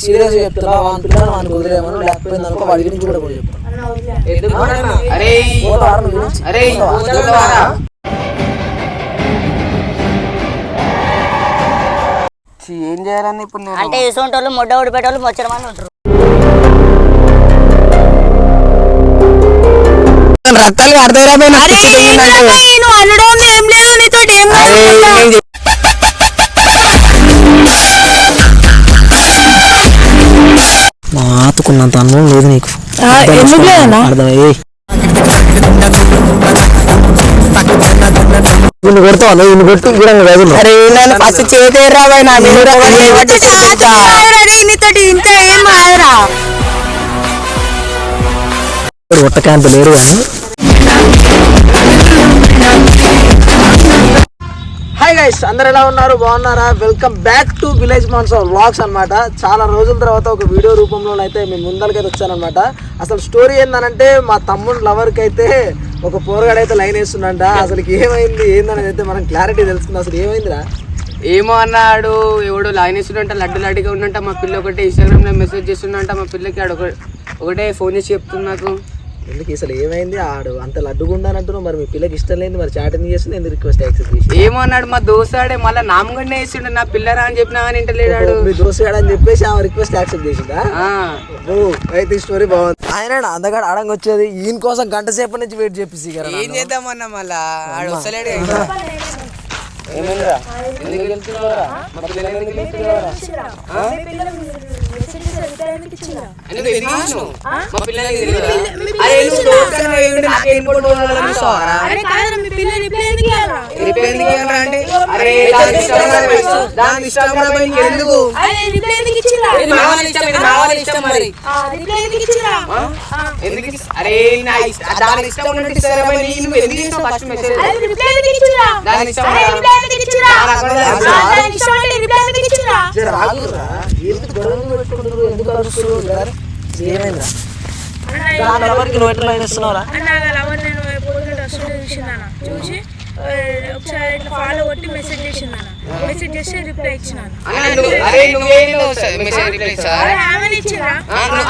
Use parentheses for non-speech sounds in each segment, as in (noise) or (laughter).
నేను సీరియస్ చెప్తున్నా వాని పిల్లలు వానికి వదిలేమను లేకపోయింది అనుకో వాడి గురించి కూడా కూడా చెప్తాను ఏం చేయాలని ఇప్పుడు నేను? అంటే ఇసుంటి వాళ్ళు మొడ్డ ఊడిపెట్టేవాళ్ళు మొచ్చరమని ఉంటారు. రక్తాలు అర్థమైపోయినా నువ్వు అనడం ఏం లేదు నీతో ఏం మాతుకున్నంత అనుభవం లేదు నీకు? అర్థమయ్యి నిన్ను కొడతావా? నువ్వు నిన్ను కూడా గదులు అరే నన్ను ఫస్ట్ నా మీద నీతోటి ఇంత ఏం కాదురా లేరు కానీ హాయ్ గైస్ అందరు ఎలా ఉన్నారు? బాగున్నారా? Welcome back to village mans vlogs అన్నమాట. చాలా రోజుల తర్వాత ఒక వీడియో రూపంలో అయితే మేము ముందరికైతే వచ్చానమాట అసలు స్టోరీ ఏందనంటే మా తమ్ముడు లవర్కి అయితే ఒక పోరగాడైతే లైన్ వేస్తుందంట అసలు ఏమైంది? ఏందనేది అయితే మనం క్లారిటీ తెలుస్తుంది. అసలు ఏమైందిరా? ఏమో అన్నాడు. ఎవడో లైన్ ఇస్తుందంట లడ్డు లడ్డుగా ఉండంట. మా పిల్ల ఒకటే ఇన్స్టాగ్రామ్లో మెసేజ్ చేస్తుండంట. మా పిల్లకి ఆడ ఒకటే ఫోన్ చేసి చెప్తుంది నాకు. ఎందుకు అసలు ఏమైంది? ఆడు అంత లడ్డుగుండానంటున్నావు మరి మీ పిల్లకి ఇష్టం లేదు మరి చాటింగ్ చేస్తుంది. ఎందుకు రిక్వెస్ట్ యాక్సెప్ట్ చేసి ఏమో అన్నాడు మా దోస్తాడే మళ్ళీ నామగండే వేసిండు నా పిల్లరా అని చెప్పినా కానీ ఇంటలేడాడు మీ దోస్తుగాడు అని చెప్పేసి ఆమె రిక్వెస్ట్ యాక్సెప్ట్ చేసిందా? అయితే ఈ స్టోరీ బాగుంది. ఆయన అందగాడు ఆడంగా వచ్చేది. ఈయన కోసం గంట సేపటి నుంచి వెయిట్ చేపిసి ఏం చేద్దామన్నా మళ్ళా? ఆడు వస్తలేడు. ఇంకా. ఏమైందిరా? ఎందుకు వెళ్తున్నావురా? మా పిల్లని ఎందుకు వెళ్తున్నావురా? ఆ? ఎందుకు? అరే దాని ఇష్టం దాని ఎవరికి నువ్వు ఎట్లా ఇస్తున్నావురా? చూసి ఒకసారి ఇట్లా ఫాలో కొట్టి మెసేజ్ చేసిందన్న మెసేజ్ చేస్తే రిప్లై ఇచ్చినాను. అన్న, నువ్వు- అరే నువ్వేం మెసేజ్ రిప్లై ఇచ్చా ఆమెను ఇచ్చిరా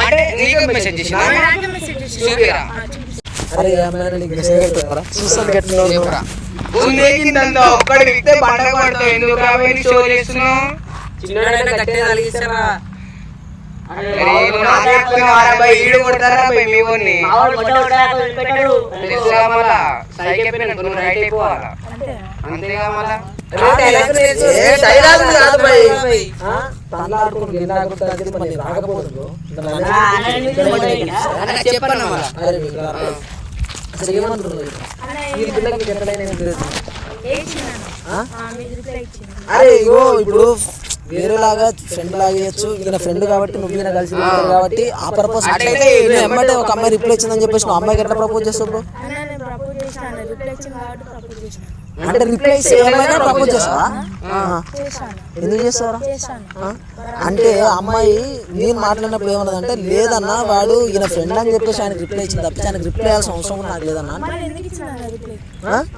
అంటే నీకు మెసేజ్ చేసినా నాకే మెసేజ్ చేసింది? చూపిరా అరే అమ్మాయి నీకు మెసేజ్ పెడతారా చూస్తాను గట్టిగా చెప్పురా. ఉందేకిందంతా ఒక్కడి విక్తే పండగ పడతావు ఎందుకు రాబోయే షో చేస్తున్నావు? చిన్నడైనా ఈడు కొడతారా మీ తెలుసుగా మళ్ళా సైకి చెప్పిన రైట్ అయిపోవాలా? అంతేగా మళ్ళా చెప్పన్నా అరే. అసలు ఏమంటున్నారు ఈ ఎక్కడైనా ఇగో ఇప్పుడు వేరేలాగా ఫ్రెండ్ లాగా చేయొచ్చు. ఈయన ఫ్రెండ్ కాబట్టి నువ్వు ఈయన కలిసి కాబట్టి ఆ పర్పస్ అట్లయితే ఎమ్మటే ఒక అమ్మాయి రిప్లై ఇచ్చిందని చెప్పేసి నువ్వు అమ్మాయికి ఎట్లా ప్రపోజ్ చేస్తావు అంటే రిప్లై ఏమైనా ప్రపోజ్ చేస్తావా? ఎందుకు ఆ? అంటే ఆ అమ్మాయి నేను మాట్లాడినప్పుడు ఏమన్నదంటే లేదన్నా వాడు ఈయన ఫ్రెండ్ అని చెప్పేసి ఆయనకి రిప్లై ఇచ్చింది తప్పించి ఆయనకి రిప్లై చేయాల్సిన అవసరం కూడా నాకు లేదన్నా?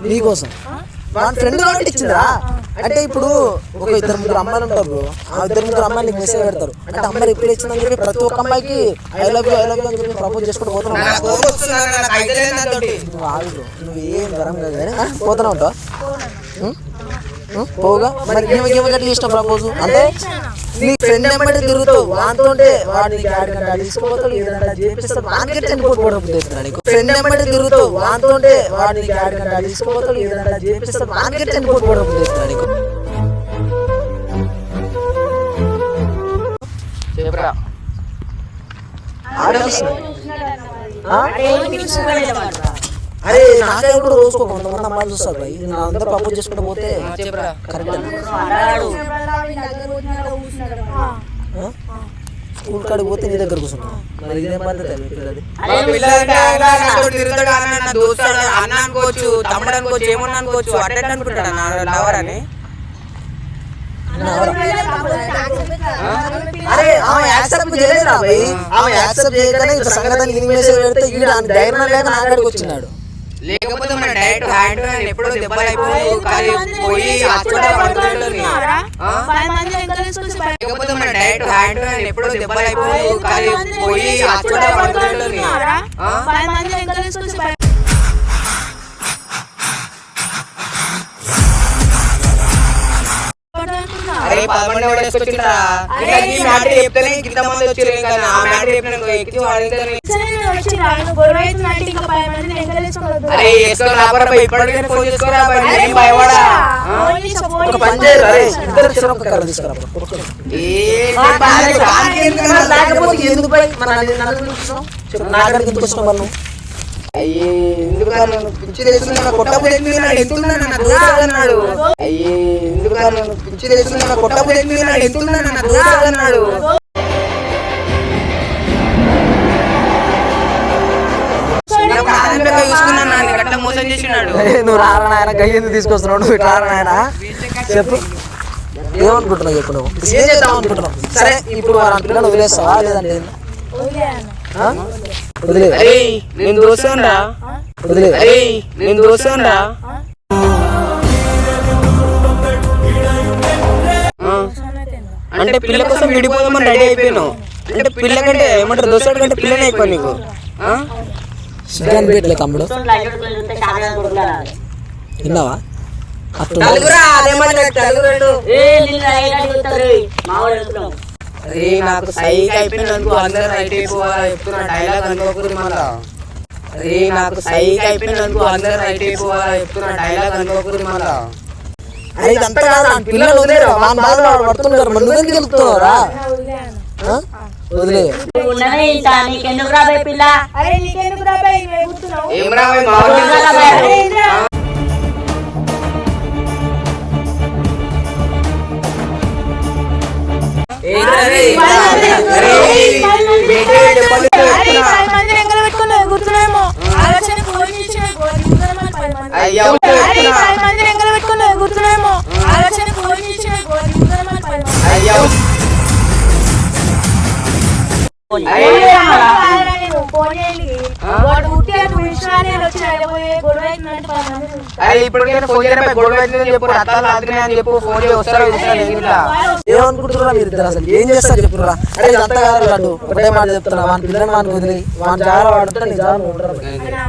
నీకోసం. వాడి ఫ్రెండ్ కాబట్టి ఇచ్చిందిరా. అంటే ఇప్పుడు ఒక ఇద్దరు ముగ్గురు అమ్మాయిలు ఉంటారు bro. ఆ ఇద్దరు ముగ్గురు అమ్మాయిలు మెసేజ్ పెడతారు. అంటే అమ్మాయి రిప్లై ఇచ్చిందని చెప్పి ప్రతి ఒక్క అమ్మాయికి I love you I love you అని చెప్పి ప్రపోజ్ చేసుకుంటూ పోతున్నావు. నువ్వు ఆగు bro. నువ్వు ఏం గరం కాదు కానీ పోతున్నావు? పోగా మరి ఏమి ఇష్టం ప్రపోజ్ అంటే? నీ ఫ్రెండ్ ఎమ్మటి తిరుగుతావు వాంతో వాడిని ఆడికంటే తీసుకోపోతాడు ఏదంటే చేపిస్తాడు వానికి చనిపోవడం చెప్తున్నాను నీకు? ఫ్రెండ్ తిరుగుతావు ఆడికంటే తీసుకోపోతాడు ఏదంటే చేపిస్తాడు వానికి చనిపోవడం నీకు? చెప్పురా. ఆలోచిస్తున్నా. ఆ? అరే నాకే కూడా రోజుకో కొంతమంది అమ్మాయిలు చూస్తారు భయ్ అందరూ ప్రపోజ్ చేసుకుంటూ పోతే కరెక్ట్ స్కూల్ కాడికి పోతే నీ దగ్గర కూర్చున్నా. మరి ఇదేం పద్ధతి మీ పిల్లది మా పిల్లలంటే ఆయన నాతో తిరుగుతాడు అన్న నా దోస్తాడు అన్న అనుకోవచ్చు తమ్ముడు అనుకోవచ్చు ఏమన్నా అనుకోవచ్చు అట్ట అనుకుంటాడు? అన్న లవర్ అని అరే ఆమె యాక్సెప్ట్ చేయలేదా భయ్ ఆమె యాక్సెప్ట్ చేయగానే ఇట్లా సంగతి పెడితే ఈడ ధైర్యం లేక వచ్చినాడు. లేకపోతే మన డైరెక్ట్ హ్యాండ్ హ్యాండ్ ఎప్పుడో దెబ్బలు అయిపోయి కానీ పోయి లేకపోతే మన డైరెక్ట్ హ్యాండ్ హ్యాండ్ ఎప్పుడో దెబ్బలు అయిపోయి కానీ పోయి పడుతున్నారా? అరే పదకొండు ఎవరు వేసుకొచ్చిండ్రా. చెప్తేనే ఇంత మంది వచ్చారు ఇంకా ఆ మ్యాటర్ చెప్పిన ఎక్కి వాడిందని గొడవ అవుతుందంటే ఇంకా పది మందిని. అరే రాబరా ఇప్పటికే ఫోన్ చేసుకోరా నేను భయపడా ఒక. పని చేయరు? అరే ఇద్దరు ఒక తీసుకురా లేకపోతే ఎందుకు పోయి మన ఎందుకు వాళ్ళు అయ్యే ఎందుకు పిచ్చి తెస్తున్నా కొట్టబుద్ధి ఎందుకు నాడు ఎంతున్నా నా దోషాలు అన్నాడు. అయ్యే ఎందుకు పిచ్చి నా అన్నాడు. చిన్నప్పుడు ఆనందంగా చూసుకున్నాను నన్ను గట్ల మోసం చేసినాడు ఏ, నువ్వు రారా నాయన గయ్య ఎందుకు తీసుకొస్తున్నావు? నువ్వు ఇట్లా రారా నాయన? చెప్పు. ఏమనుకుంటున్నావు చెప్పు నువ్వు? ఏం చేద్దాం అనుకుంటున్నావు? సరే ఇప్పుడు వారు పిల్లలు వదిలేస్తావా? లేదంటే వదిలే అన్న. ఆ? వదిలే అరే నేను దోషంరా వదిలే అరే నేను దోషంరా సన్నతి ఏందా? అంటే పిల్ల కోసం విడిపోదామని రెడీ అయిపోయాను అంటే పిల్ల కంటే ఏమంటారు? దోసడు కంటే పిల్లనే ఎక్కువ నీకు. ఆ? చికెన్ పెట్టలే తమ్ముడు విన్నావా? అట్లా నలుగురా అదేమన్నా నలుగురు అరే నాకు సైకి అయిపోయినందుకు అందరూ రైట్ అయిపోవాలా చెప్తున్నా డైలాగ్ అనుకోకూడదు మళ్ళా. అరే నాకు సైకి అయిపోయినందుకు అందరూ రైట్ అయిపోవాలా చెప్తున్నా డైలాగ్ అనుకోకూడదు మళ్ళా. అరే ఇదంతా కాదు నా పిల్లలు వదిలేరా? వాళ్ళ బాధలు వాడు పడుతున్నారు. నువ్వెందుకు వెళ్తున్నారా వదిలే. ఉన్నదే ఇంత నీకెందుకు రాబోయే పిల్ల? అరే నీకెందుకు రాబాయి? నువ్వు ఎగురుతున్నావు? ఏం మా వాళ్ళు రాబాయ్. ఆలోచన చేసి ఇప్పటికైనా ఫోన్ చేయడం గొడవ అవుతుందని చెప్పు రథాలు ఆదుకున్నాయి అని చెప్పు ఫోన్ చేసి వస్తారా చూస్తాను ఇట్లా. ఏమనుకుంటున్నారా మీరు ఇద్దరు అసలు? ఏం చేస్తారు చెప్పురా కాదు లడ్డు. ఒకటే మాట చెప్తున్నా వాని పిల్లని వానికి వదిలి వాని జాగ్రత్త వాడుతుంటే నీ జాగ్రత్త ఉండరు అన్న,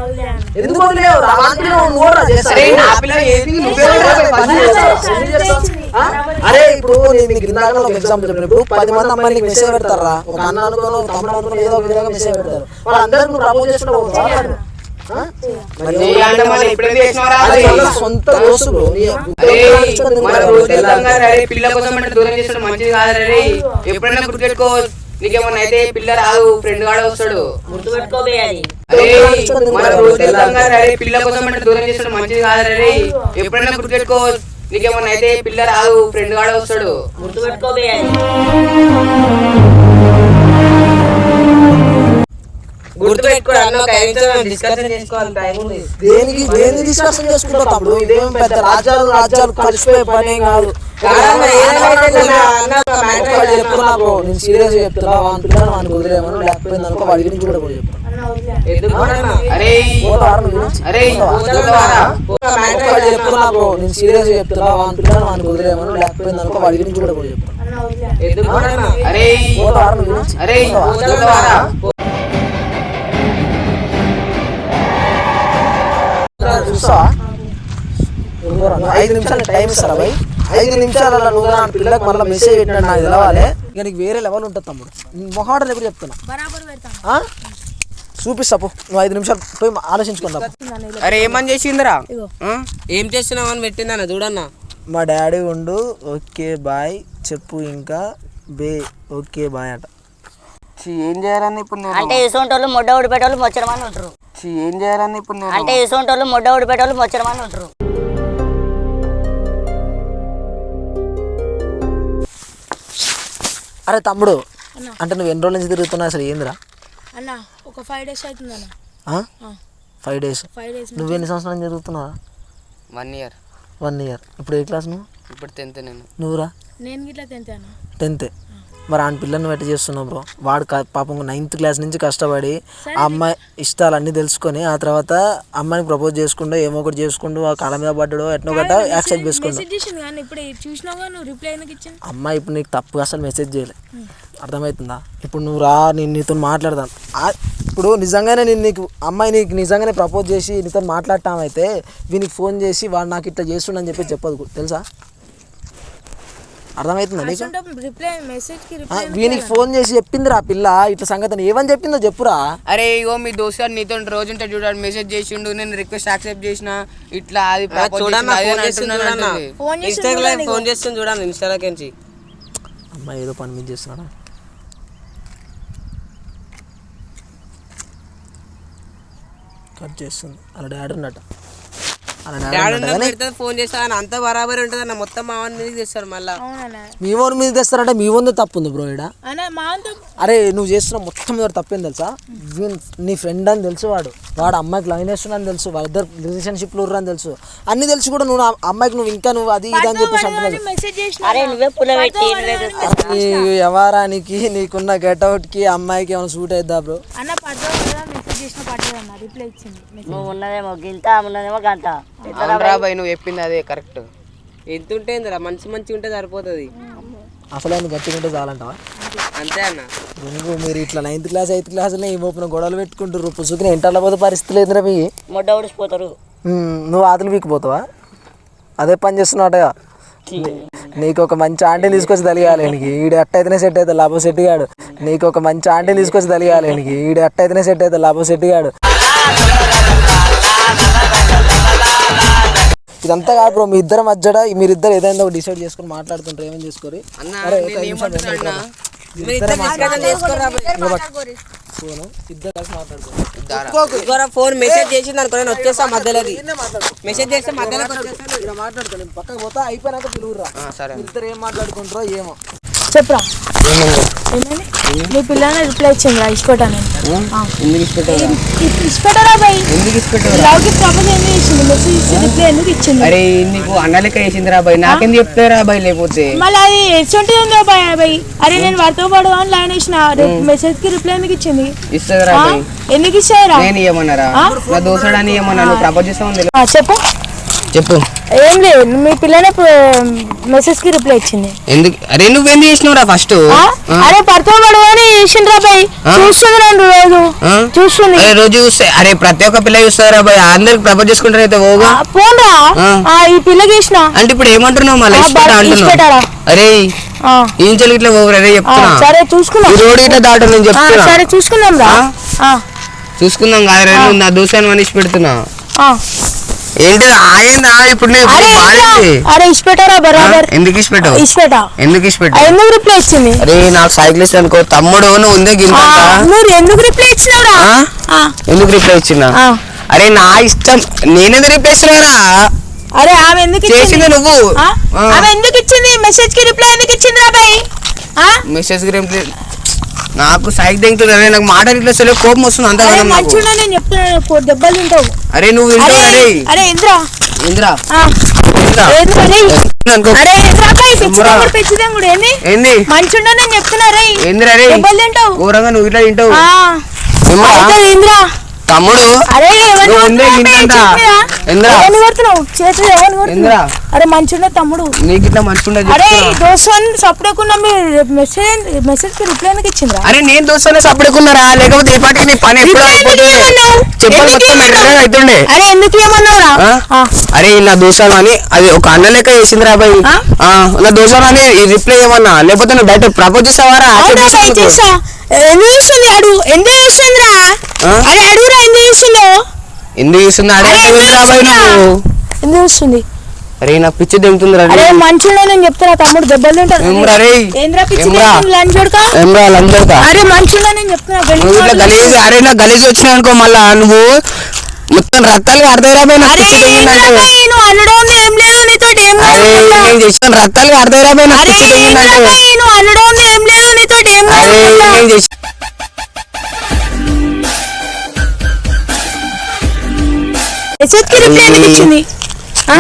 వదిలే అన్న. ఎందుకు వదిలేవు? రా వాని పిల్ల నువ్వు కూడా చేస్తావు. అరే? ఆ? ఇప్పుడు నేను ఇందాక ఒక ఎగ్జాంపుల్ చెప్పిన ఇప్పుడు పది మంది అమ్మాయిలు నీకు మెసేజ్ పెడతారా? ఒక అన్న అనుకోను తమ్ముడు అనుకోను ఏదో ఒక విధంగా మెసేజ్ పెడతారు. వాళ్ళందరూ నువ్వు ప్రపోజ్ వాళ్ళ సొంత దోస్తులు పిల్ల కోసం దూరం చేస్తాడు మంచిది కాదు ఎప్పుడైనా గుర్తుపెట్టుకో నీకేమన్నా అయితే పిల్ల రాదు ఫ్రెండ్ గాడ వస్తాడు. పిల్ల కోసం అంటే దూరం చేస్తాడు మంచిది కాదు రే. ఎప్పుడైనా గుర్తుపెట్టుకో నీకేమన్నా అయితే పిల్ల రాదు ఫ్రెండ్ గాడ వస్తాడు. దేనికి దేనికి డిస్కషన్ చేసుకుంటావు తమ్ముడు ఇదేం పెద్ద రాజ్యాలు రాజ్యాలు కలిసిపోయే పని కాదు. కాదన్న, ఏదైనా అన్న, అన్న ఒక matter ఒకటి చెప్తున్నా బ్రో నేను సీరియస్ చెప్తున్నా వాని పిల్లలు వానికి వదిలేమను లేకపోయింది అనుకో వాడి గురించి కూడా పోయి చెప్పు అన్న, వదిలే అన్న. ఎందుకు అన్న? అరే పోతావా? నువ్వు గురించి? అరే పోతావారా? ఒక matter ఒకటి చెప్తున్నా బ్రో నేను సీరియస్ చెప్తున్నా వాని పిల్లలు వానికి వదిలేమను లేకపోయింది అనుకో వాడి గురించి కూడా పోయి చెప్పు ఐదు నిమిషాలు టైం ఇస్తారా భయ్ ఐదు నిమిషాలలో నువ్వు నా పిల్లలకు మళ్ళీ మెసేజ్ పెట్టినాడు నాకు తెలవాలి ఇక నీకు వేరే లెవెల్ ఉంటుంది తమ్ముడు మొహాటలు ఎప్పుడు చెప్తున్నా బరాబర్ పెడతాను ఆ? చూపిస్తా పో నువ్వు ఐదు నిమిషాలు పోయి ఆలోచించుకుంటా అరే ఏమని చేసిందిరా? ఏం చేస్తున్నావు అని పెట్టిందన్న చూడన్నా మా డాడీ ఉండు ఓకే బాయ్ చెప్పు ఇంకా బే ఓకే బాయ్ అట ఏం చేయాలని ఇప్పుడు నేను అంటే ఇసోంటి వాళ్ళు మొడ్డ ఊడిపెట్టోళ్ళు మొచ్చరమని ఉంటారు ఏం చేయాలని ఇప్పుడు నేను అంటే ఇసోంటి వాళ్ళు మొడ్డ ఊడిపెట్టోళ్ళు మొచ్చరమని ఉంటారు అరే తమ్ముడు. అంటే నువ్వు ఎన్ని రోజుల నుంచి తిరుగుతున్నావు అసలు ఏందిరా? అన్న ఒక ఫైవ్ డేస్ అవుతుంది అన్న ఆ? ఫైవ్ డేస్ ఫైవ్ డేస్ నువ్వు ఎన్ని సంవత్సరాలు నుంచి తిరుగుతున్నావా? వన్ ఇయర్ వన్ ఇయర్ ఇప్పుడు ఏ క్లాస్ నువ్వు? ఇప్పుడు టెన్త్ నేను. నువ్వురా? నేను గిట్లా తింటాను టెన్త్ మరి ఆయన పిల్లని పెట్టి చేస్తున్నాం బ్రో? వాడు పాపం నైన్త్ క్లాస్ నుంచి కష్టపడి ఆ అమ్మాయి ఇష్టాలన్నీ తెలుసుకొని ఆ తర్వాత అమ్మాయిని ప్రపోజ్ చేసుకుంటూ ఏమో ఒకటి చేసుకుంటూ ఆ కాళ్ళ మీద పడ్డాడు ఎట్నో గట్ట యాక్సెప్ట్ చేసుకుంటూ. అమ్మాయి ఇప్పుడు నీకు తప్పుగా అసలు మెసేజ్ చేయలే. అర్థమవుతుందా? ఇప్పుడు నువ్వు రా నేను నీతో మాట్లాడదాం ఆ- ఇప్పుడు నిజంగానే నేను నీకు అమ్మాయి నీకు నిజంగానే ప్రపోజ్ చేసి నీతో మాట్లాడటం అయితే వీనికి ఫోన్ చేసి వాడు నాకు ఇట్లా చేస్తుండని చెప్పి చెప్పదు తెలుసా? అర్థమవుతుందా నీకు? రిప్లై మెసేజ్కి ఆ, రిప్లై వీనికి ఫోన్ చేసి చెప్పిందిరా పిల్ల ఇట్లా సంగతి ఏమని చెప్పిందో చెప్పురా? అరే ఇగో మీ దోస్తు నీతో రోజు ఉంటే చూడాలి మెసేజ్ చేసిండు నేను రిక్వెస్ట్ యాక్సెప్ట్ చేసిన ఇట్లా అది అది ఫోన్ చేస్తుంది చూడండి ఇన్స్టాలోకి నుంచి. అమ్మాయి ఏదో పని మీద చేస్తున్నాడా? కట్ చేస్తుంది. అలా డాడీ ఉన్నట్ట. ఫోన్ చేస్తా అని అంత బరాబరి ఉంటుంది అన్న మొత్తం మా మీదకి తెస్తారు మళ్ళా. అవునన్నా. మీ ఓన్ మీద తెస్తారంటే మీ ఓన్ తప్పు ఉంది బ్రో ఇక్కడ అన్న మా అంత అరే నువ్వు చేస్తున్న మొత్తం మీద తప్పేం తెలుసా? నీ ఫ్రెండ్ అని తెలుసు వాడు. వాడు అమ్మాయికి లైన్ వేస్తున్నాను తెలుసు. వాళ్ళిద్దరు రిలేషన్షిప్లో అని తెలుసు. అన్ని తెలిసి కూడా నువ్వు అమ్మాయికి నువ్వు ఇంకా నువ్వు అది ఇది అని చెప్పేసి అంటున్నావు. నీ వ్యవహారానికి నీకున్న గెటౌట్కి అమ్మాయికి ఏమైనా సూట్ అవుతుందా బ్రో? అన్న మెసేజ్ చేసిన అన్న రిప్లై ఇచ్చింది? నువ్వు ఉన్నదేమో గింత ఉన్నదేమో గంట అవునురా బాయ్ నువ్వు చెప్పింది అదే కరెక్ట్. ఎంత ఉంటే మంచి మంచి ఉంటే సరిపోతుంది. అసలు ఆయన గట్టిగా ఉంటే చాలంటావా? అంతే అన్న. నువ్వు మీరు ఇట్లా నైన్త్ క్లాస్ ఎయిత్ క్లాస్లో ఈ మోపున గొడవలు పెట్టుకుంటారు పుసుకుని ఎంటర్లో పోతే పరిస్థితి లేదురా మీ? మొడ్డ ఊడిసిపోతారు. నువ్వు ఆతులు వీకిపోతావా అదే పని చేస్తున్నావుగా నీకు ఒక మంచి ఆంటీని తీసుకొచ్చి తలియాలి నీకు ఈడు ఎట్టయితేనే సెట్ అవుతుంది లాభం సెట్ గాడు నీకు ఒక మంచి ఆంటీని తీసుకొచ్చి తలియాలి నీకు ఈడు ఎట్టయితేనే సెట్ అవుతుంది లాభం సెట్ గాడు ఇదంతా కాదు బ్రో మీ ఇద్దరు మధ్యడ మీరిద్దరు ఏదైనా ఒకటి డిసైడ్ చేసుకొని మాట్లాడుతుంటారు ఏమని చేసుకోరు? ఒక మీరు. ఫోను మెసేజ్ చేసింది అనుకో నేను వచ్చేస్తా మధ్యలోకి మెసేజ్ చేస్తే మాట్లాడుకో నేను పక్కకు పోతా అయిపోయినాక పిలువురా. సరే ఇద్దరు ఏం మాట్లాడుకుంటారో ఏమో. చెప్పురా? నీ పిల్లని రిప్లై ఇచ్చింది రా నేను. ఎందుకు లవ్కి ప్రపోజ్ ఇచ్చింది మెసేజ్ ఇచ్చి రిప్లై ఎందుకు ఇచ్చింది అరే నీకు అన్న లెక్క చేసిందిరా బాయ్. నాకేం చెప్తారా బాయ్ లేకపోతే? మళ్ళీ అది ఎటువంటి ఉందో బాయ్ బాయ్? అరే నేను వాడితో పాడు అని లైన్ వేసిన. మెసేజ్కి రిప్లై ఎందుకు ఇచ్చింది? బాయ్. ఎందుకు ఇచ్చారా నేను ఇవ్వమన్నారా నా నువ్వు ప్రపోజ్ తెలియదు ఆ, చెప్పు. చెప్పు. ఏం లేదు మీ పిల్లనే మెసేజ్కి రిప్లై ఇచ్చింది. ఎందుకు? అరే నువ్వేం చేసినావురా ఫస్ట్? అరే పడితో పడు అని చేసిండ్రా బాయ్. చూస్తుంది రోజు. చూస్తుంది. అరే రోజు చూస్తే అరే ప్రతి ఒక్క పిల్ల చూస్తారా బాయ్. అందరికి ప్రపోజ్ చేసుకుంటారు అయితే ఓగా. పోన్రా. ఈ పిల్లకి ఇచ్చిన అంటే ఇప్పుడు ఏమంటున్నావు? మళ్ళీ? అంటున్నావు? అరే ఏం చెల్లి ఇట్లా ఓవర్ అరే చెప్తున్నా. సరే చూసుకుందాం. ఈ రోడ్ ఇట్లా దాటు నేను చెప్తున్నా. సరే చూసుకుందాం రా. ఆ, చూసుకుందాం కాదు రే, నా దోసాన్ని మనిషి పెడుతున్నా. ఆ. ఏంటి ఆయన ఇప్పుడు అరే? అరే? బరాబర్? ఎందుకు ఎందుకు ఇచ్చి ఆ, పెట్టావు ఎందుకు రిప్లై ఇచ్చింది అరే నాకు సైక్లిస్ట్ అనుకో. తమ్ముడు నువ్వు ఉందే నువ్వు ఎందుకు రిప్లై ఇచ్చినావురా ఎందుకు రిప్లై ఇచ్చినా. అరే నా ఇష్టం. నేనెందుకు రిప్లై ఇస్తున్నారా అరే ఆమె ఎందుకు చేసింది నువ్వు. ఆమె ఎందుకు ఇచ్చింది? మెసేజ్కి రిప్లై ఎందుకు ఇచ్చింది రా బాయ్? ఆ? మెసేజ్ రిప్లై నాకు సైక్ దింగుతుంది నాకు మాట రిప్లై ఇస్తలే కోపం వస్తుంది అంత అరే మంచిగా నేను చెప్తున్నాను దెబ్బలు తింటావు. అరే నువ్వు వింటావు అరే అరే? ఇంద్రా. ఇంద్రా. ఇంద్రా. ఇంద్రా మంచిగా నేను చెప్తున్నా రే ఏందిరా రే దెబ్బలు తింటావు. ఘోరంగా నువ్వు ఇట్లా తింటావు. ఇంద్రా తమ్ముడు అరే మంచిగా తమ్ముడు. నీకు ఇట్లా మంచిగా అరే మెసేజ్ మెసేజ్కి రిప్లై ఎందుకు ఇచ్చిండ్రా అరే నేను దోస్తానే సపడుకున్నారా లేకపోతే ఈ పాటికి నీ పని ఎప్పుడు అయిపోతే? చెప్పలు మొత్తం అవుతుండే అరే ఎందుకు ఏమన్నావురా అరే నా దోసాను అని అది ఒక అన్న లెక్క చేసింది రా నా దోసాను అని రిప్లై ఏమన్నా లేకపోతే నువ్వు డైరెక్ట్ ప్రపోజ్ చేసావారా? చేస్తుంది అడుగు ఎందుకు చేస్తుందిరా? అరే అడుగురా ఎందుకు చేస్తుందో? ఎందుకు చేస్తుంది అరే ఎందుకు చేస్తుందా? అరే నా పిచ్చి దిగుతుంది రా అరే మంచిగా నేను చెప్తున్నా తమ్ముడు దెబ్బలు తింటాడు. ఏమ్రా రే ఏంద్రా పిచ్చి ఏమ్రా? లంచ్ కొడుక? ఏమ్రా లందరికా అరే మంచిగా నేను చెప్తున్నా వెళ్ళి నువ్వు ఇట్లా గలీజ్ అరే నా గలీజ్ వచ్చినావు అనుకో మళ్ళా నువ్వు మొత్తం రక్తాలు అర్థం రా బాయ్ నా అరే పిచ్చి నువ్వు? అనడం ఏం లేదు నీతో ఏం అరే కాదు నేను చేసిన రక్తాలు అర్థం రా బాయ్ నా అరే పిచ్చి ఏంద్రా దిగిందంటే. బాయ్ నువ్వు అనడం మెసేజ్కి రిప్లై ఎందుకు ఇచ్చింది?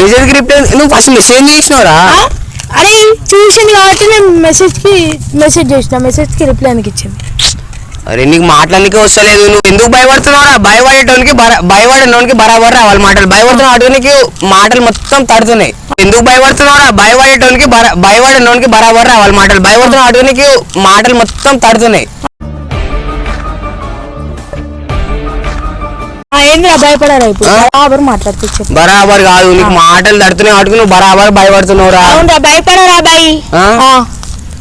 మెసేజ్ రిప్లై నువ్వు ఫస్ట్ మెసేజ్ చేసినావురా? అరే చూసింది కాబట్టి నేను మెసేజ్కి మెసేజ్ చేసిన మెసేజ్కి రిప్లై ఎందుకు ఇచ్చింది? అరే నీకు మాట్లాడడానికి వస్తలేదు. నువ్వు ఎందుకు భయపడుతున్నావురా? భయపడేటోనికి భయపడేటోనికి బరాబర్ రావాలి మాటలు. భయపడుతున్నావు అటునికి మాటలు మొత్తం తడుతున్నాయి. ఎందుకు భయపడుతున్నావురా? భయపడేటోనికి భయపడేటోనికి బరాబర్ రావాలి మాటలు. భయపడుతున్నావు అటునికి మాటలు మొత్తం తడుతున్నాయి. ఆ, ఏందిరా భయపడారా ఇప్పుడు? బరాబర్ మాట్లాడుతూ చెప్పు. బరాబర్ కాదు నీకు మాటలు తడుతున్నాయి. అటుకు నువ్వు బరాబర్ భయపడుతున్నావురా. అవునరా భయపడరా బాయ్?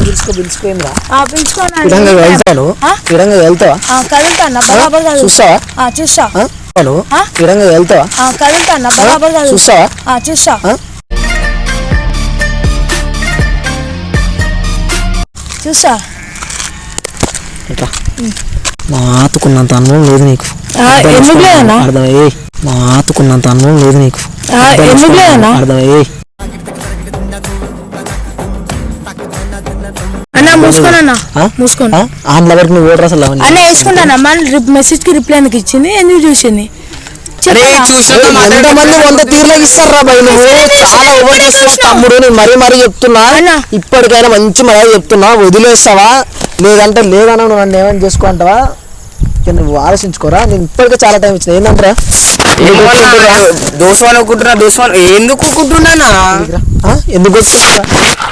పిలుచుకో పిలుచుకో పిలుచుకోనా? విధంగా వెళ్తాను. ఆ? విధంగా వెళ్తావా? కదులుతానా బరాబర్ కదులు చూస్తావా? ఆ, చూస్తా? విధంగా వెళ్తావా? ఆ, కదులుతానా బరాబర్ కదులు చూస్తావా? ఆ, చూస్తా. ఆ? చూస్తా. ఇట్లా. మాతుకున్నంత అనుభవం లేదు నీకు. ఆ, ఎందుకు లేదన్నా అర్థమయ్యే మాతుకున్నంత అనుభవం లేదు నీకు. ఆ, ఎందుకు లేదన్నా అర్థమయ్యే అన్న మూసుకోను. వరకు నువ్వు ఓటర్ అసలు అవన్నీ? అన్న వేసుకుంటాను? అమ్మ మెసేజ్కి రిప్లై ఎందుకు ఇచ్చింది ఎందుకు చూసింది? ఎంతమంది వంద తీర్లకు ఇస్తారు రా భయ్ నువ్వు చాలా ఓవర్ తమ్ముడు నేను మరీ మరీ చెప్తున్నా. ఇప్పటికైనా మంచి మరీ చెప్తున్నా. వదిలేస్తావా? లేదంటే లేదన్నా నువ్వు నన్ను ఏమైనా చేసుకో అంటావా? ఇక నువ్వు ఆలోచించుకోరా నేను ఇప్పటికే చాలా టైం ఇచ్చిన. ఏంటంటారా దోషం అనుకుంటున్నా దోషం ఎందుకు అనుకుంటున్నానా? ఎందుకు?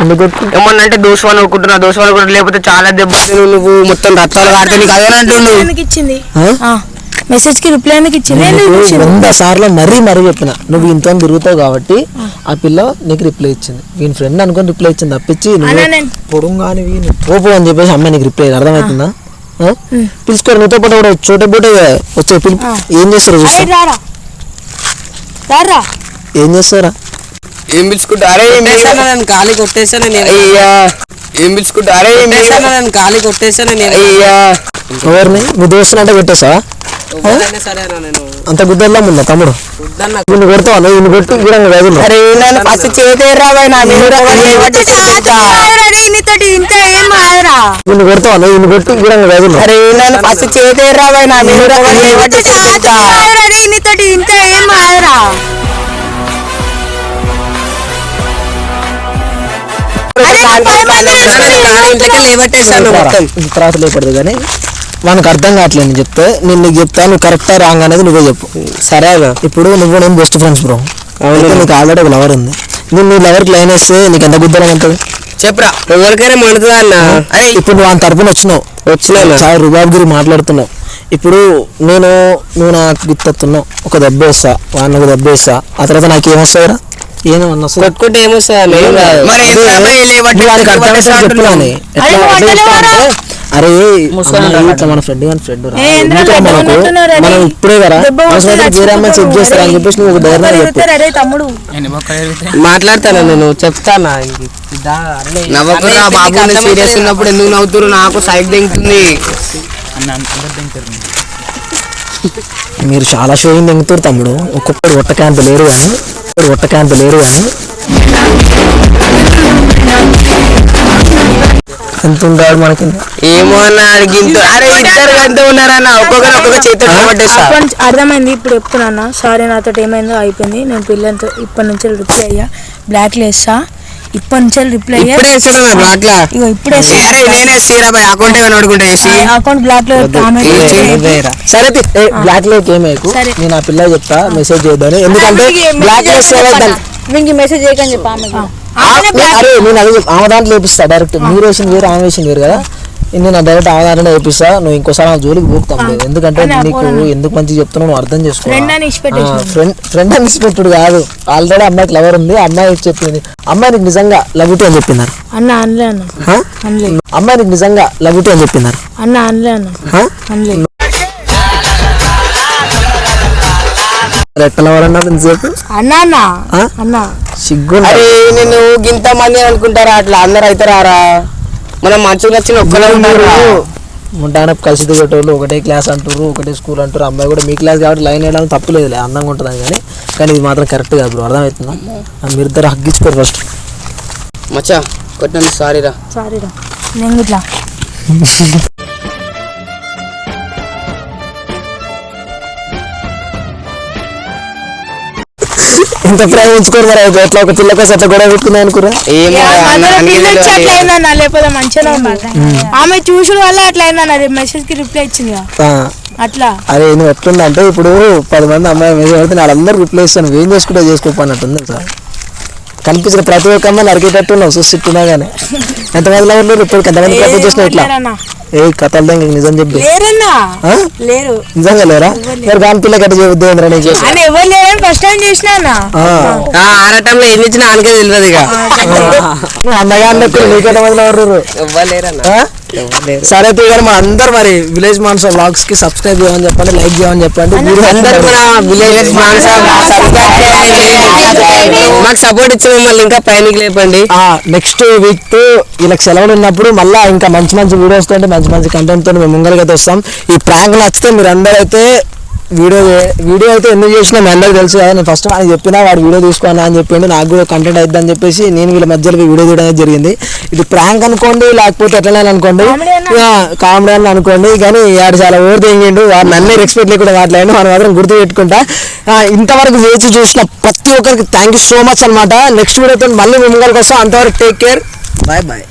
ఎందుకు? ఏమన్నా అంటే దోషం అనుకుంటున్నా దోషం అనుకుంటున్నా లేకపోతే చాలా దెబ్బలు నువ్వు మొత్తం రక్తాలు కాడితే నీకు అదే ఎందుకు ఇచ్చింది? ఆ? మెసేజ్కి రిప్లై ఎందుకు ఇచ్చింది? వంద సార్లు మరీ మరీ చెప్పిన. నువ్వు ఇంతో తిరుగుతావు కాబట్టి ఆ. పిల్ల నీకు రిప్లై ఇచ్చింది. వీని ఫ్రెండ్ అనుకొని రిప్లై ఇచ్చింది తప్పించి నువ్వు నేను పొడుగాని వీని పోపు అని చెప్పేసి అమ్మాయి నీకు రిప్లై అర్థమవుతుందా? పిలుచుకోరు నీతో పాటు కూడా చోట పూట వచ్చే పిలుపు ఏం చేస్తారు ఏం చేస్తారా? ఏం పిలుచుకుంటా? అరే నేను ఖాళీ కొట్టేసాను నేను. అయ్యా. ఏం పిలుచుకుంటా? అరే నేను ఖాళీ కొట్టేసాను నేను. అయ్యా. ఎవరిని? మీ దోస్తులు అంటే నేను. అంత గుద్దల్లా ఉందా తమ్ముడు? నిన్ను కొడతావా? నువ్వు నిన్ను కొట్టి కూడా అరే నన్ను ఫస్ట్ బాయ్ నా నిన్ను కొడతావా? నువ్వు నిన్ను కొట్టి కూడా గదులు అరే నన్ను ఫస్ట్ చేతేరా బాయ్ నా మీద? నీతోటి ఇంత ఏం కాదురా ఇంటికి లేవట్టేసాను మొత్తం తర్వాత లేపడదు కానీ మనకు అర్థం కావట్లేదు నేను చెప్తే. నేను నీకు చెప్తా నువ్వు కరెక్టా రాంగ్ అనేది నువ్వే చెప్పు. సరే అన్న. ఇప్పుడు నువ్వు నేను బెస్ట్ ఫ్రెండ్స్ బ్రో నీకు ఆల్రెడీ ఒక లవర్ ఉంది. నేను నీ లవర్కి లైన్ వేస్తే నీకు ఎంత గుద్దలం ఉంటుంది? చెప్పరా. ఎవరికైనా మండుతుందా అన్న? అరే ఇప్పుడు నువ్వు ఆయన తరపున వచ్చినావు. వచ్చినా చాలా రుబాబ్గిరి మాట్లాడుతున్నావు. ఇప్పుడు నేను నువ్వు నాకు గుర్తున్నావు ఒక దెబ్బ వేస్తా. వాడిని ఒక దెబ్బ వేస్తా. ఆ తర్వాత నాకు ఏమొస్తుందిరా ఏమన్నా కొట్టుకుంటే ఏమొస్తుంది అన్న ఏం రాదు మరి ఎట్లా బాయ్ లేవట్టే- నువ్వు వానికి అర్థం అరే ఇట్లా మన ఫ్రెండ్ కానీ ఫ్రెండ్? మనం ఇప్పుడే కదా. వేరే అమ్మాయి చెక్. చేస్తారా అని చెప్పేసి నువ్వు ఒక ధైర్యం చెప్పు మాట్లాడతాను నేను? చెప్తానా నవ్వకురా బాబు సీరియస్ ఉన్నప్పుడు ఎందుకు నవ్వుతురు నాకు సైడ్ దింగుతుంది మీరు చాలా షోయింగ్ దింగుతారు తమ్ముడు. ఒక్కొక్కడు ఒట్ట క్యాంప్ లేరు కానీ ఒక్కొక్కడు ఒట్ట క్యాంప్ లేరు కానీ. ఎంత ఉంటాడు మనకి? ఏమో అన్న గింత అరే ఇద్దరు గంత ఉన్నారన్న ఒక్కొక్కరు ఒక్కొక్క చేతి పట్టేస్తా. అప్పటి నుంచి అర్థమైంది ఇప్పుడు చెప్తున్నా సారీ నాతో ఏమైందో అయిపోయింది. నేను పిల్లలతో ఇప్పటి నుంచి రిప్లై అయ్యా. బ్లాక్ వేస్తా. ఇప్పటి నుంచి రిప్లై అయ్యా. ఇప్పుడే వేస్తున్నా బ్లాక్ లా ఇగో ఇప్పుడే అకౌంట్ ఏమైనా అడుగుంటా వేసి? అకౌంట్ బ్లాక్లో సరే బ్లాక్లోకి ఏమైకు. నేను ఆ పిల్ల చెప్తా మెసేజ్ చేద్దాను ఎందుకంటే బ్లాక్ లిస్ట్ మీకు మెసేజ్ చేయకని చెప్పి ఆమెకి. అరే నేను అది ఆమె దాంట్లో వేపిస్తా డైరెక్ట్ మీరు వేసింది వేరు ఆమె వేసింది వేరు కదా? నేను డైరెక్ట్ ఆమె దాంట్లో వేపిస్తా నువ్వు ఇంకోసారి ఆ జోలికి పోతాం లేదు. ఎందుకంటే నీకు. ఎందుకు మంచి చెప్తున్నావు నువ్వు అర్థం చేసుకో. ఫ్రెండ్ ఫ్రెండ్ అని ఇచ్చిపెట్టుడు కాదు. ఆల్రెడీ అమ్మాయికి లవర్ ఉంది. అమ్మాయి చెప్పింది? అమ్మాయి నీకు నిజంగా లవ్ ఇటు అని చెప్పినారు. అన్న అమ్మాయి నీకు నిజంగా లవ్ ఇటు అని చెప్పినారు. అన్న నేను గింత మంది అనుకుంటారా? అట్లా అందరు అయితే రారా మనం మంచిగా వచ్చిన ఒక్కరే ఉంటారా? ఉంటానే కలిసి తిరిగేటోళ్ళు ఒకటే క్లాస్ అంటారు ఒకటే స్కూల్ అంటారు అమ్మాయి కూడా మీ క్లాస్ కాబట్టి లైన్ వేయడానికి తప్పులేదు అందంగా ఉంటుంది కానీ కానీ ఇది మాత్రం కరెక్ట్ కాదు బ్రో అర్థమవుతుందా? ఆ మీరిద్దరు హగ్గించుకోరు ఫస్ట్ మచ్చా కొట్టినందుకు సారీ రా సారీ రా నేను ఇట్లా (laughs) ఇంత ప్రేమ ఉంచుకోరు మరి ఎట్లా ఒక పిల్ల కోసం ఎట్లా గొడవ పెట్టుకున్నాయి అనుకురా అట్లా లేకపోతే మంచిగా ఆమె చూసిన వల్ల అట్లా అయిందన్న మెసేజ్కి రిప్లై ఇచ్చింది. అట్లా. అరే నువ్వు ఎట్లుందంటే ఇప్పుడు పది మంది అమ్మాయి మెసేజ్ పెడితే వాళ్ళందరూ రిప్లై ఇస్తాను ఏం చేసుకుంటే చేసుకోపోనట్టుంది సార్. కనిపించిన ప్రతి ఒక్క అమ్మాయి నరికేటట్టు ఉన్నావు చూస్తున్నా కానీ (laughs) ఎంతమంది లవర్లు ఇప్పుడు ఎంతమంది ప్రపోజ్ చేసినా ఇట్లా? ఏ కథలు దానికి నిజం చెప్పి. లేరన్నా? ఆ? లేరు. నిజంగా లేరా? మరి దాని పిల్ల కట్ట చెబుద్ది ఏంద్రా నీకు అని ఎవరు లేరని ఫస్ట్ టైం చేసిన అన్న? ఆ. ఆడటంలో ఎన్ని ఇచ్చినా ఆనకే తెలియదు ఇక. అందగా అన్నట్టు నీకు ఎంతమంది లవర్లు ఇవ్వలేరన్న ఆ? సరే తీ గారు మా అందరు మరి విలేజ్ మాన్స వ్లాగ్స్కి సబ్స్క్రైబ్ చేయమని చెప్పండి లైక్ చేయమని చెప్పండి. మీరు అందరూ మన విలేజ్ మాకు సపోర్ట్ ఇచ్చి మమ్మల్ని ఇంకా పైనకి లేపండి. నెక్స్ట్ వీక్ వీళ్ళకి సెలవులు ఉన్నప్పుడు మళ్ళీ ఇంకా మంచి మంచి వీడియోస్ తోటి మంచి మంచి కంటెంట్ తోటి మేము ముంగలకి అయితే వస్తాం. ఈ ప్రాంక్ నచ్చితే మీరు అందరూ అయితే వీడియో వీడియో అయితే ఎందుకు చేసినా మీ అందరికి తెలుసు కదా. నేను ఫస్ట్ అని చెప్పినా వాడు వీడియో తీసుకున్నా అని చెప్పిండు. నాకు కూడా కంటెంట్ అవుతుంది అని చెప్పేసి నేను వీళ్ళ మధ్యలో వీడియో తీయడం అనేది జరిగింది. ఇది ప్రాంక్ అనుకోండి లేకపోతే ఎట్లనే అనుకోండి. కామెడీ అని అనుకోండి. కానీ వాడు చాలా ఓవర్ తెంగిండు వాడు నన్నే రెస్పెక్ట్ లేకుండా మాట్లాడి వాడు మాత్రం గుర్తు పెట్టుకుంటా ఇంతవరకు వేచి చూసిన ప్రతి ఒక్కరికి థ్యాంక్ యూ సో మచ్ అనమాట నెక్స్ట్ వీడియోతో మళ్ళీ మేము వస్తాం. అంతవరకు టేక్ కేర్ బాయ్ బాయ్.